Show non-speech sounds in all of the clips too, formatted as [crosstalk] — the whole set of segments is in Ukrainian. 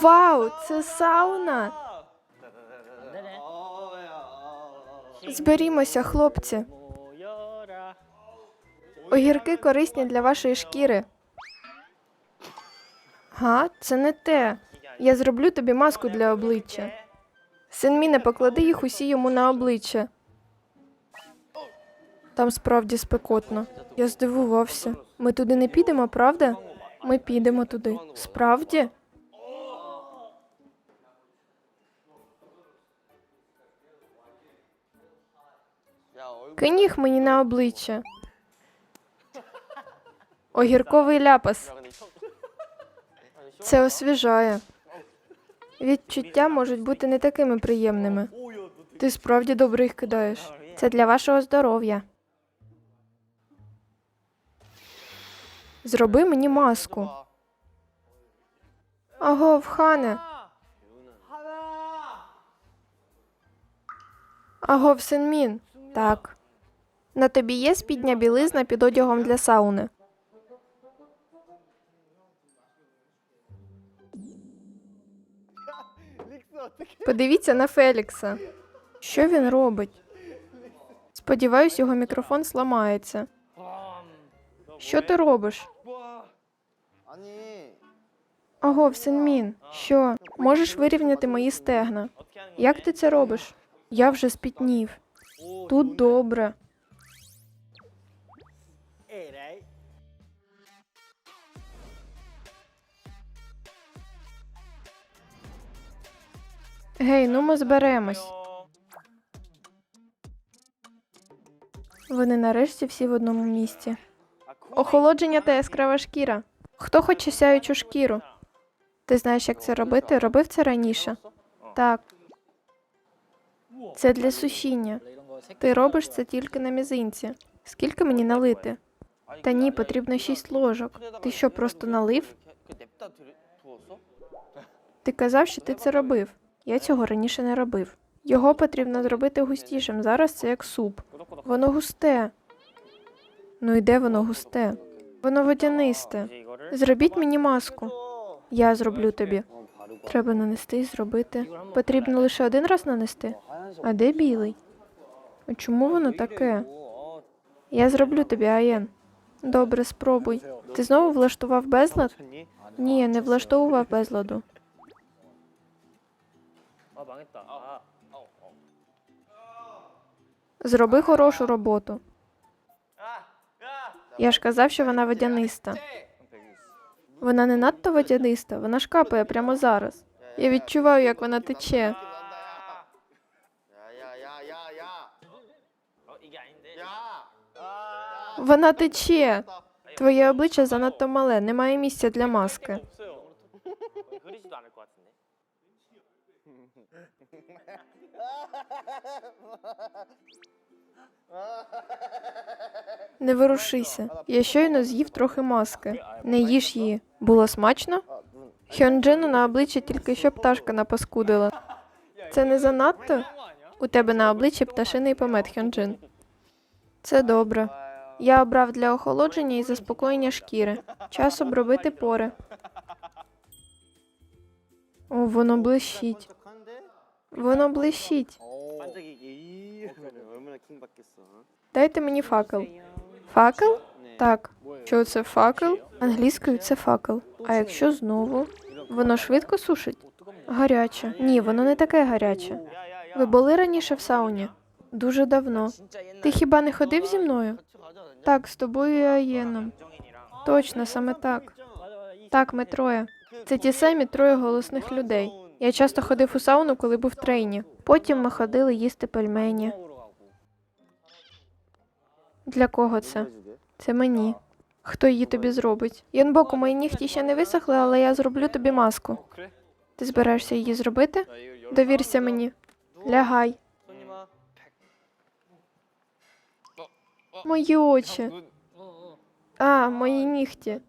Вау, це сауна. Зберімося, хлопці. Огірки корисні для вашої шкіри. Га, це не те. Я зроблю тобі маску для обличчя. Син міне, поклади їх усі йому на обличчя. Там справді спекотно. Я здивувався. Ми туди не підемо, правда? Ми підемо туди. Справді? Кинь їх мені на обличчя. Огірковий ляпас. Це освіжає. Відчуття можуть бути не такими приємними. Ти справді добре їх кидаєш. Це для вашого здоров'я. Зроби мені маску. Агов, хане. Агов, Синмін. Так. На тобі є спідня білизна під одягом для сауни. Подивіться на Фелікса. Що він робить? Сподіваюсь, його мікрофон сламається. Що ти робиш? 아니 Агов, Синмін, що? Можеш вирівняти мої стегна? Як ти це робиш? Я вже спітнів. Тут добре. Гей, ну ми зберемось. Вони нарешті всі в одному місці. Охолодження та яскрава шкіра. Хто хоче сяючу шкіру? Ти знаєш, як це робити? Робив це раніше? Так. Це для сушіння. Ти робиш це тільки на мізинці. Скільки мені налити? Та ні, потрібно шість ложок. Ти що, просто налив? Ти казав, що ти це робив. Я цього раніше не робив. Його потрібно зробити густішим. Зараз це як суп. Воно густе. Ну і де воно густе? Воно водянисте. Зробіть мені маску. Я зроблю тобі. Треба нанести і зробити. Потрібно лише один раз нанести. А де білий? А чому воно таке? Я зроблю тобі, Аєн. Добре, спробуй. Ти знову влаштував безлад? Ні, я не влаштовував безладу. 아 망했다. 아. Зроби хорошу роботу. Я ж казав, що вона водяниста. Вона не надто водяниста, вона ж капає прямо зараз. Я відчуваю, як вона тече. 야야야야야 어 이게 아닌데. 야 Вона тече. Твоє обличчя занадто мале, немає місця для маски. Не ворушися. Я щойно з'їв трохи маски. Не їж її. Було смачно? Хьонджину на обличчі тільки що пташка напаскудила. Це не занадто? У тебе на обличчі пташиний помет, Хьонджин. Це добре. Я обрав для охолодження і заспокоєння шкіри. Час обробити пори. О, воно блищить. Воно блищить. Дайте мені факел. Факел? Так. Що це факел? Англійською це факел. А якщо знову? Воно швидко сушить? Гаряче. Ні, воно не таке гаряче. Ви були раніше в сауні? Дуже давно. Ти хіба не ходив зі мною? Так, з тобою і Аєном. Точно, саме так. Так, ми троє. Це ті самі троє голосних людей. Я часто ходив у сауну, коли був в трейні. Потім ми ходили їсти пельмені. Для кого це? Це мені. Хто її тобі зробить? Янбоку, мої нігті ще не висохли, але я зроблю тобі маску. Ти збираєшся її зробити? Довірся мені. Лягай. Мої очі. А, мої нігті.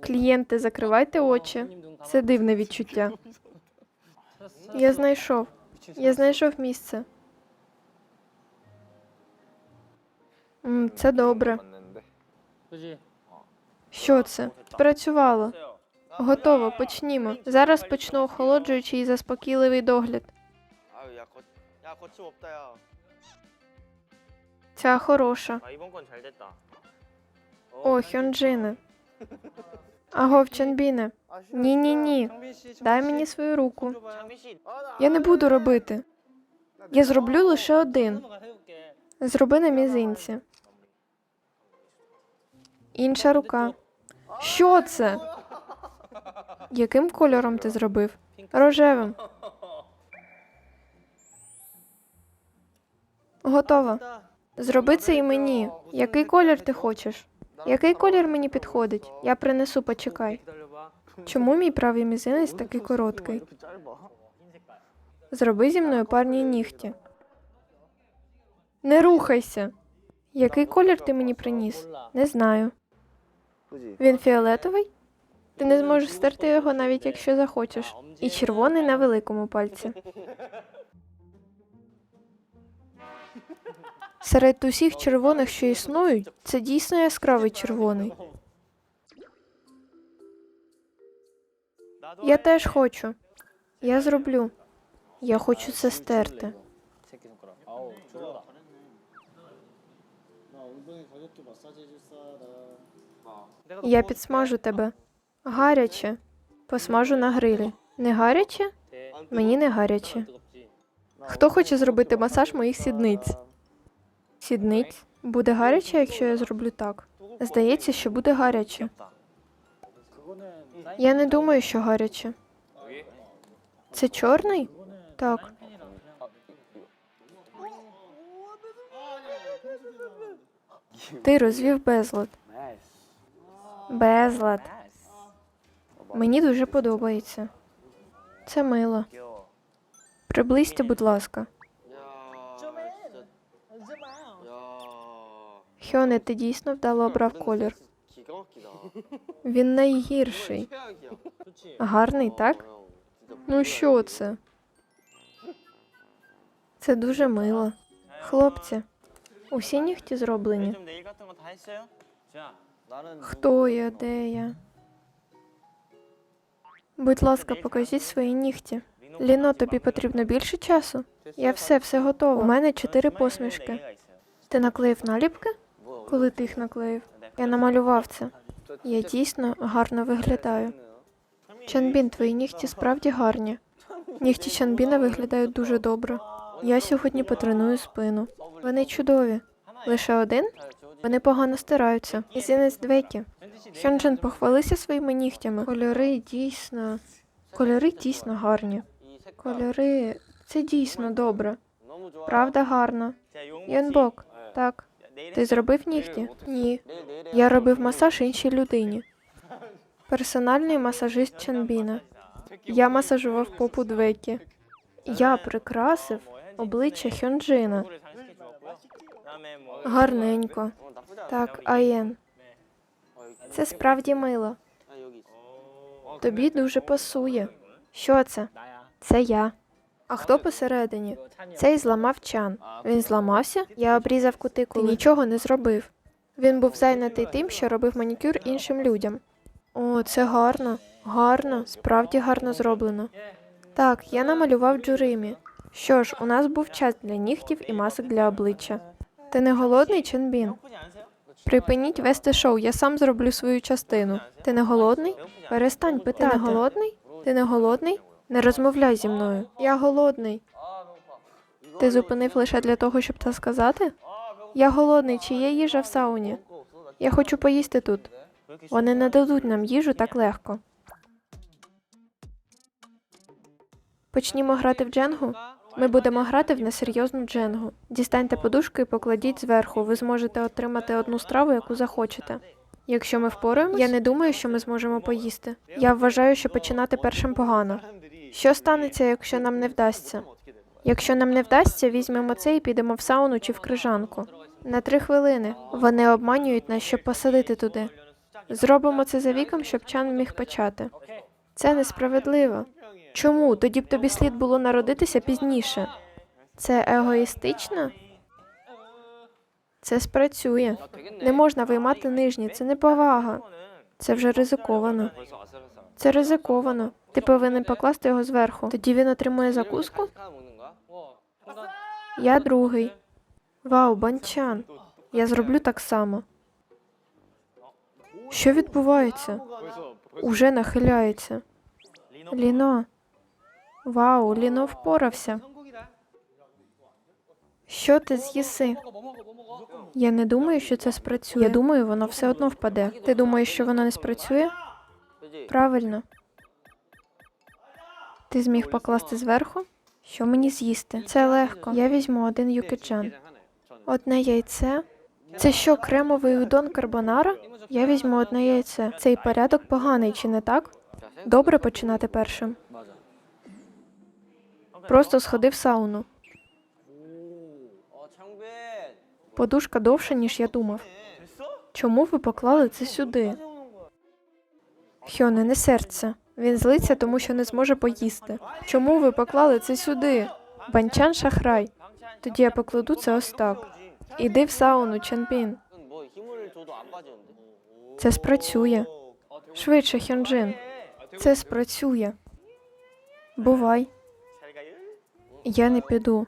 Клієнти, закривайте очі. Це дивне відчуття. Я знайшов. Я знайшов місце. М, Це добре. 맞는데 그지. Що це? Спрацювало. Готово, почнімо. Зараз почну охолоджуючий і заспокійливий догляд. 아유 야, 거, 야 거침 없다 야. Ця хороша. 아 이번 건 잘 됐다. О, Хьонджине. [laughs] Агов, Чанбіне, ні, ні, ні. Дай мені свою руку. Я не буду робити. Я зроблю лише один. Зроби на мізинці. Інша рука. Що це? Яким кольором ти зробив? Рожевим. Готово. Зроби це і мені. Який колір ти хочеш? Який колір мені підходить? Я принесу, почекай. Чому мій правий мізинець такий короткий? Зроби зі мною парні нігті. Не рухайся. Який колір ти мені приніс? Не знаю. Він фіолетовий? Ти не зможеш стерти його навіть якщо захочеш. І червоний на великому пальці. Серед усіх червоних, що існують, це дійсно яскравий червоний. Я теж хочу. Я зроблю. Я хочу це стерти. Я підсмажу тебе. Гаряче. Посмажу на грилі. Не гаряче? Мені не гаряче. Хто хоче зробити масаж моїх сідниць? Сідниць. Буде гаряче, якщо я зроблю так. Здається, що буде гаряче. Я не думаю, що гаряче. Це чорний? Так. Ти розвів безлад. Безлад. Мені дуже подобається. Це мило. Приблизьте, будь ласка. Хьоне, ти дійсно вдало обрав колір. Він найгірший. Гарний, так? Ну що це? Це дуже мило. Хлопці, усі нігті зроблені. Хто я, де я? Будь ласка, покажіть свої нігті. Ліно, тобі потрібно більше часу? Я все, все готово. У мене чотири посмішки. Ти наклеїв наліпки? коли тих наклеїв. Я намалював це. Я дійсно гарно виглядаю. Чанбін, твої нігті справді гарні. Нігті Чанбіна виглядають дуже добре. Я сьогодні потреную спину. Вони чудові. Лише один? Вони погано стираються. І зінець двекі. Хьонджин, похвалися своїми нігтями. Кольори дійсно. Кольори дійсно гарні. Кольори це дійсно добре. Правда гарно. Єнбок, так. Ти зробив нігті? Ні. Я робив масаж іншій людині. Персональний масажист Чанбіна. Я масажував попу Двекі. Я прикрасив обличчя Хьонджина. Гарненько. Так, Аєн. Це справді мило. Тобі дуже пасує. Що це? Це я. А хто посередині? Цей зламав чан. Він зламався? Я обрізав кутикулу. Ти нічого не зробив. Він був зайнятий тим, що робив манікюр іншим людям. О, це гарно. Гарно, справді гарно зроблено. Так, я намалював Джуримі. Що ж, у нас був час для нігтів і масок для обличчя. Ти не голодний, Ченбін? Припиніть вести шоу, я сам зроблю свою частину. Ти не голодний? Перестань питати. Ти не голодний? Ти не голодний? Не розмовляй зі мною. Я голодний. Ти зупинив лише для того, щоб це сказати? Я голодний, чи є їжа в сауні? Я хочу поїсти тут. Вони не дадуть нам їжу так легко. Почнімо грати в дженгу. Ми будемо грати в несерйозну дженгу. Дістаньте подушку і покладіть зверху. Ви зможете отримати одну страву, яку захочете. Якщо ми впораємось, я не думаю, що ми зможемо поїсти. Я вважаю, що починати першим погано. Що станеться, якщо нам не вдасться? Якщо нам не вдасться, візьмемо це і підемо в сауну чи в крижанку. На три хвилини. Вони обманюють нас, щоб посадити туди. Зробимо це за віком, щоб Чан міг почати. Це несправедливо. Чому? Тоді б тобі слід було народитися пізніше. Це егоїстично? Це спрацює. Не можна виймати нижні, це неповага. Це вже ризиковано. Це ризиковано. Ти повинен покласти його зверху. Тоді він отримує закуску. Я другий. Вау, банчан. Я зроблю так само. Що відбувається? Уже нахиляється. Ліно. Вау, ліно впорався. Що ти з'їси? Я не думаю, що це спрацює. Я думаю, воно все одно впаде. Ти думаєш, що воно не спрацює? Правильно. Ти зміг покласти зверху? Що мені з'їсти? Це легко. Я візьму один юкичан. Одне яйце. Це що, кремовий удон карбонара? Я візьму одне яйце. Цей порядок поганий, чи не так? Добре починати першим. Просто сходи в сауну. Подушка довша, ніж я думав. Чому ви поклали це сюди? Хьоне, не серце. Він злиться, тому що не зможе поїсти. Чому ви поклали це сюди? Банчан шахрай. Тоді я покладу це ось так. Іди в сауну, Чанпін. Це спрацює. Швидше, Хьонджин. Це спрацює. Бувай. Я не піду.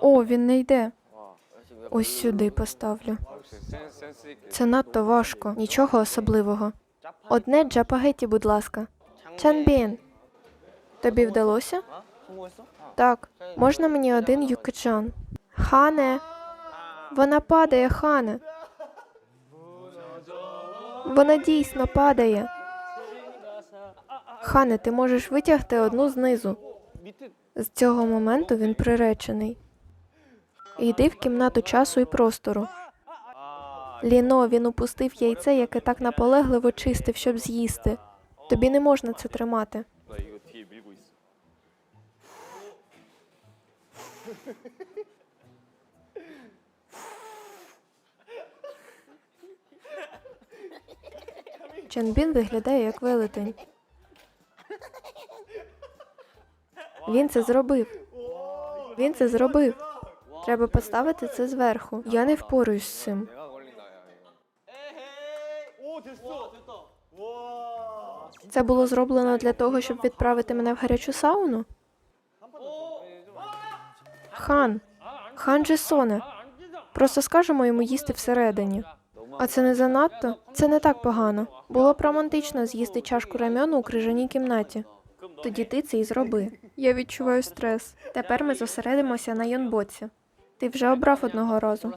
О, він не йде. Ось сюди поставлю. Це надто важко, нічого особливого. Одне джапагеті, будь ласка. Чанбін, тобі вдалося? Так, можна мені один юкичан? Хане, вона падає, хане. Вона дійсно падає. Хане, ти можеш витягти одну знизу. З цього моменту він приречений. Йди в кімнату часу і простору. Ліно, він упустив яйце, яке так наполегливо чистив, щоб з'їсти. Тобі не можна це тримати. Ченбін виглядає як велетень. Він це зробив. Він це зробив. Треба поставити це зверху. Я не впораюсь з цим. Це було зроблено для того, щоб відправити мене в гарячу сауну. Хан. Хан Джесоне. Просто скажемо йому їсти всередині. А це не занадто? Це не так погано. Було б романтично з'їсти чашку рамьону у крижаній кімнаті. Тоді ти це і зроби. Я відчуваю стрес. Тепер ми зосередимося на Йонбоці. Ти вже обрав одного разу.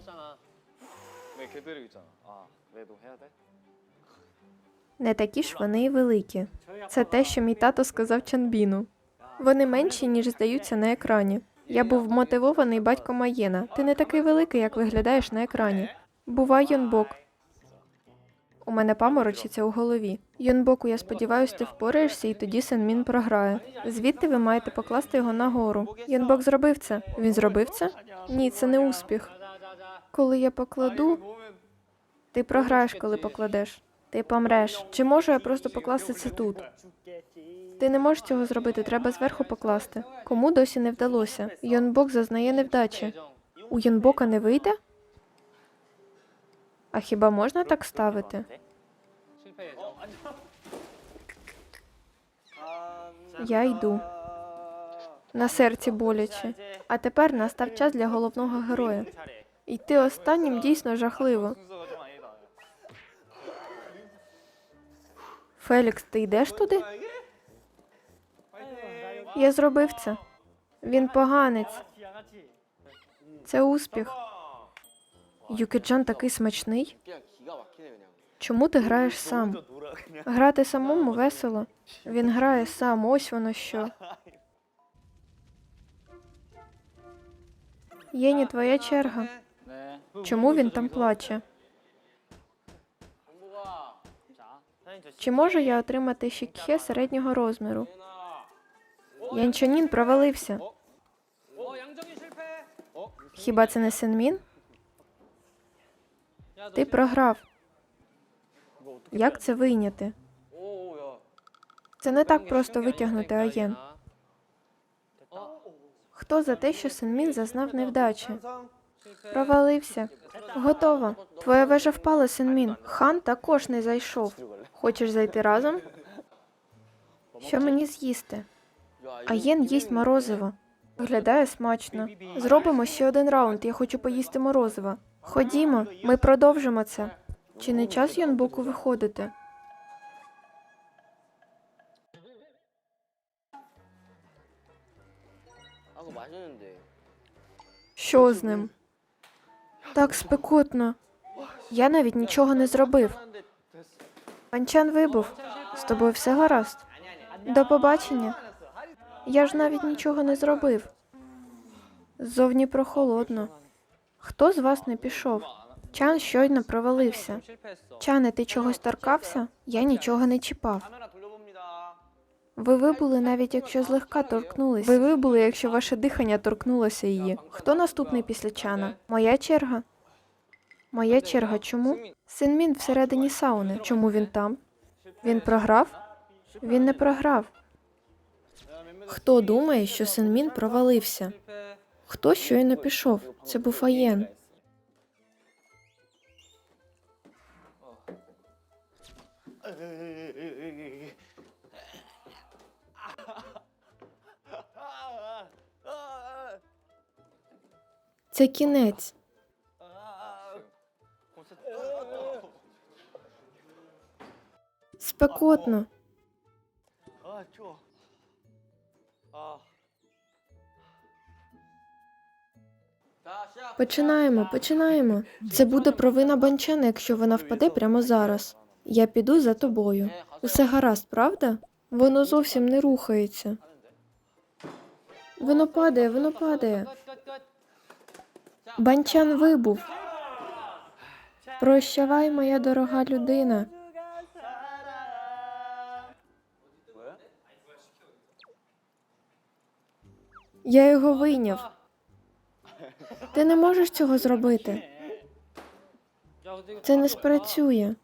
Не такі ж вони і великі. Це те, що мій тато сказав Чанбіну. Вони менші, ніж здаються на екрані. Я був мотивований батько Маєна. Ти не такий великий, як виглядаєш на екрані. Бувай, Йонбок. У мене паморочиться у голові. Йонбоку, я сподіваюся, ти впораєшся, і тоді Сенмін програє. Звідти ви маєте покласти його нагору. Йонбок зробив це. Він зробив це? Ні, це не успіх. Коли я покладу, ти програєш, коли покладеш. Ти помреш. Чи можу я просто покласти це тут? Ти не можеш цього зробити, треба зверху покласти. Кому досі не вдалося? Йонбок зазнає невдачі. У Йонбока не вийде? А хіба можна так ставити? Я йду. На серці боляче. А тепер настав час для головного героя. Йти останнім дійсно жахливо. Фелікс, ти йдеш туди? Я зробив це. Він поганець. Це успіх. Юкіджан такий смачний. Чому ти граєш сам? Грати самому весело. Він грає сам, ось воно що. Єні, твоя черга. Чому він там плаче? Чи можу я отримати шікхе середнього розміру? Янчанін провалився. Хіба це не синмін? Ти програв. Як це вийняти? Це не так просто витягнути аєн. Хто за те, що Сенмін зазнав невдачі? Провалився. Готово. Твоя вежа впала, Синмін. Хан також не зайшов. Хочеш зайти разом? Що мені з'їсти? А єн їсть морозиво. Виглядає смачно. Зробимо ще один раунд. Я хочу поїсти морозиво. Ходімо, ми продовжимо це. Чи не час Йонбуку виходити? Що з ним? Так спекотно. Я навіть нічого не зробив. Панчан вибув. З тобою все гаразд. До побачення. Я ж навіть нічого не зробив. Ззовні прохолодно. Хто з вас не пішов? Чан щойно провалився. Чане, ти чогось торкався? Я нічого не чіпав. Ви вибули, навіть якщо злегка торкнулися. Ви вибули, якщо ваше дихання торкнулося її. Хто наступний після чана? Моя черга? Моя черга. Чому? Синмін всередині сауни. Чому він там? Він програв? Він не програв. Хто думає, що Синмін провалився? Хто щойно пішов? Це був Аєн. Це кінець. спекотно. Починаємо, починаємо. Це буде провина банчана, якщо вона впаде прямо зараз. Я піду за тобою. Усе гаразд, правда? Воно зовсім не рухається. Воно падає, воно падає. Банчан вибув. Прощавай, моя дорога людина. Я його вийняв. Ти не можеш цього зробити. Це не спрацює.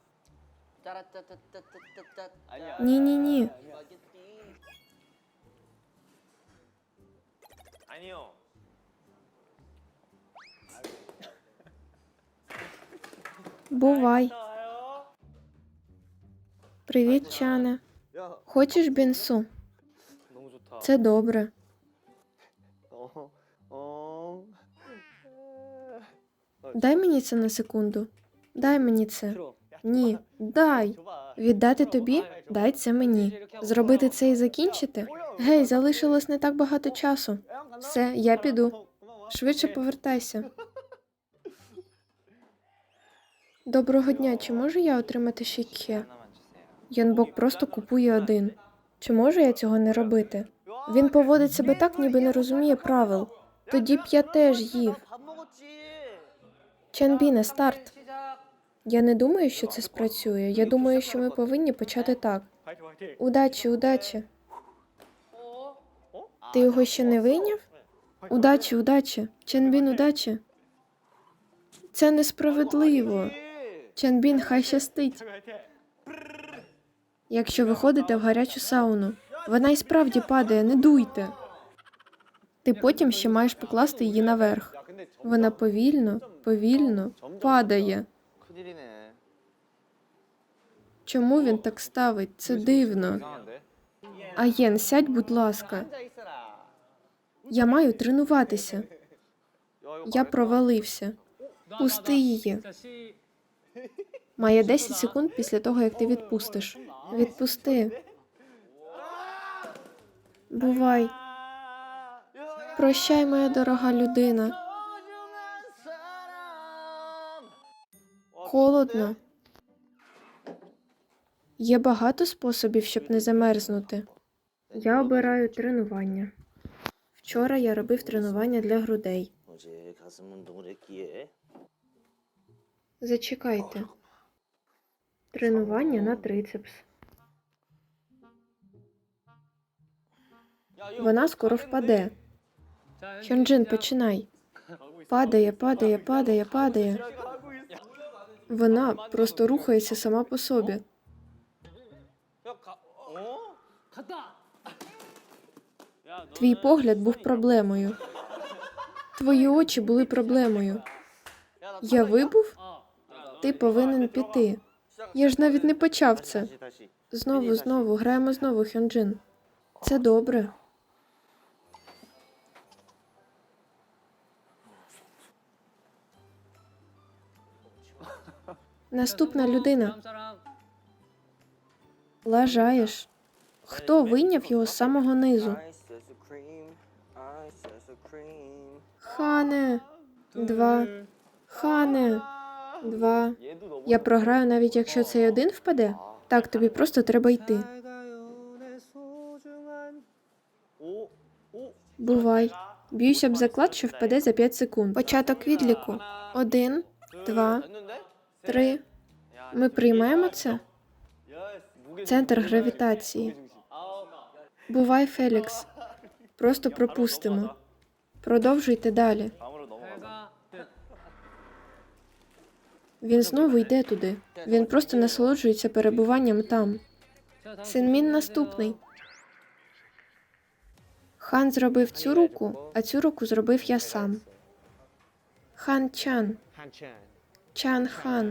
Ні, ні, ні. Бувай. Привіт, чане. Хочеш бінсу? Це добре. Дай мені це на секунду. Дай мені це. Ні, дай. Віддати тобі? Дай це мені. Зробити це і закінчити? Гей, залишилось не так багато часу. Все, я піду. Швидше повертайся. Доброго дня. Чи можу я отримати ще к'є? Янбок просто купує один. Чи можу я цього не робити? Він поводить себе так, ніби не розуміє правил. Тоді б я теж їв. Чанбіне, старт. Я не думаю, що це спрацює. Я думаю, що ми повинні почати так. Удачі, удачі. Ти його ще не вийняв? Удачі, удачі. Чанбін, удачі. Це несправедливо. Чанбін, хай щастить. Якщо виходите в гарячу сауну, вона і справді падає, не дуйте. Ти потім ще маєш покласти її наверх. Вона повільно, повільно падає. Чому він так ставить? Це дивно. Аєн, сядь, будь ласка. Я маю тренуватися. Я провалився. Пусти її. Має 10 секунд після того, як ти відпустиш. Відпусти. Бувай. Прощай, моя дорога людина. Холодно. Є багато способів, щоб не замерзнути. Я обираю тренування. Вчора я робив тренування для грудей. Зачекайте. Тренування на трицепс. Вона скоро впаде. Хьонджин, починай. Падає, падає, падає, падає. Вона просто рухається сама по собі. Твій погляд був проблемою. Твої очі були проблемою. Я вибув? Ти повинен піти. Я ж навіть не почав це. Знову, знову, граємо знову, Хьонджин. Це добре. Наступна людина. Лажаєш. Хто вийняв його з самого низу? Хане. Два. Хане. Два. Я програю, навіть якщо цей один впаде. Так, тобі просто треба йти. Бувай. Б'юся б заклад, що впаде за 5 секунд. Початок відліку. Один, два, три. Ми приймаємо це? Центр гравітації. Бувай, Фелікс. Просто пропустимо. Продовжуйте далі. Він знову йде туди. Він просто насолоджується перебуванням там. Синмін наступний. Хан зробив цю руку, а цю руку зробив я сам. Хан Чан. Чан Хан.